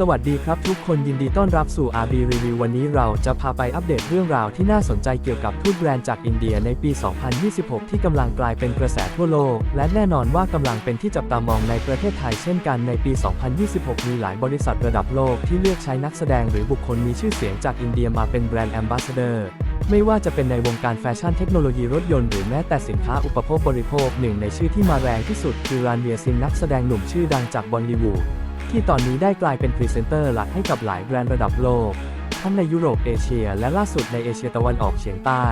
สวัสดีครับทุกคนยินดีต้อนรับสู่ RB Review วันนี้เราจะพาไปอัปเดตเรื่องราวที่น่าสนใจเกี่ยวกับทูตแบรนด์จากอินเดียในปี 2026 ที่กำลังกลายเป็นกระแสทั่วโลก และแน่นอนว่ากำลังเป็นที่จับตามองในประเทศไทยเช่นกันในปี 2026 มีหลายบริษัทระดับโลกที่เลือกใช้นักแสดงหรือบุคคลมีชื่อเสียงจากอินเดียมาเป็นแบรนด์แอมบาสเดอร์ไม่ว่าจะเป็นในวงการแฟชั่นเทคโนโลยีรถยนต์หรือแม้แต่สินค้าอุปโภคบริโภคหนึ่งในชื่อที่มาแรงที่สุดคือรานเวียซินนักแสดงหนุ่มชื่อดังจากบอลลีวูด ที่ตอนนี้ได้กลายเป็นพรีเซนเตอร์หลักให้กับหลายแบรนด์ระดับโลก ทั้งในยุโรปเอเชีย และล่าสุดในเอเชียตะวันออกเฉียงใต้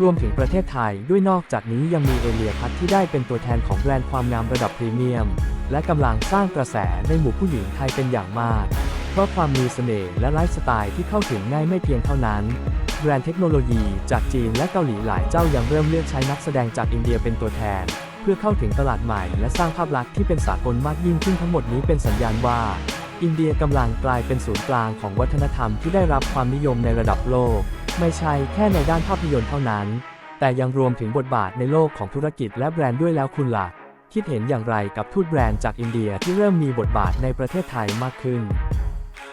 รวมถึงประเทศไทยด้วยนอกจากนี้ยังมีเอเลียพัทที่ได้เป็นตัวแทนของแบรนด์ความงามระดับพรีเมียม และกำลังสร้างกระแสในหมู่ผู้หญิงไทยเป็นอย่างมาก เพราะความมีเสน่ห์และไลฟ์สไตล์ที่เข้าถึงง่ายไม่เพียงเท่านั้นแบรนด์เทคโนโลยีจากจีนและเกาหลีหลายเจ้ายังเริ่มเลือกใช้นักแสดงจากอินเดียเป็นตัวแทน พื่อเข้าถึงตลาดใหม่และสร้างภาพลักษณ์ที่เป็นสากลมากยิ่งขึ้นทั้งหมดนี้เป็นสัญญาณว่า อินเดียกำลังกลายเป็นศูนย์กลางของวัฒนธรรมที่ได้รับความนิยมในระดับโลก ไม่ใช่แค่ในด้านภาพยนตร์เท่านั้น แต่ยังรวมถึงบทบาทในโลกของธุรกิจและแบรนด์ด้วยแล้วคุณล่ะคิดเห็นอย่างไรกับทูตแบรนด์จากอินเดียที่เริ่มมีบทบาทในประเทศไทยมากขึ้น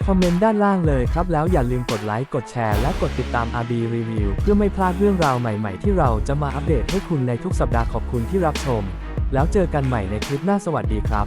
คอมเมนต์ด้านล่างเลยครับ แล้วอย่าลืมกดไลค์ กดแชร์ และกดติดตาม RB Review เพื่อไม่พลาดเรื่องราวใหม่ๆ ที่เราจะมาอัปเดตให้คุณในทุกสัปดาห์ขอบคุณที่รับชม แล้วเจอกันใหม่ในคลิปหน้าสวัสดีครับ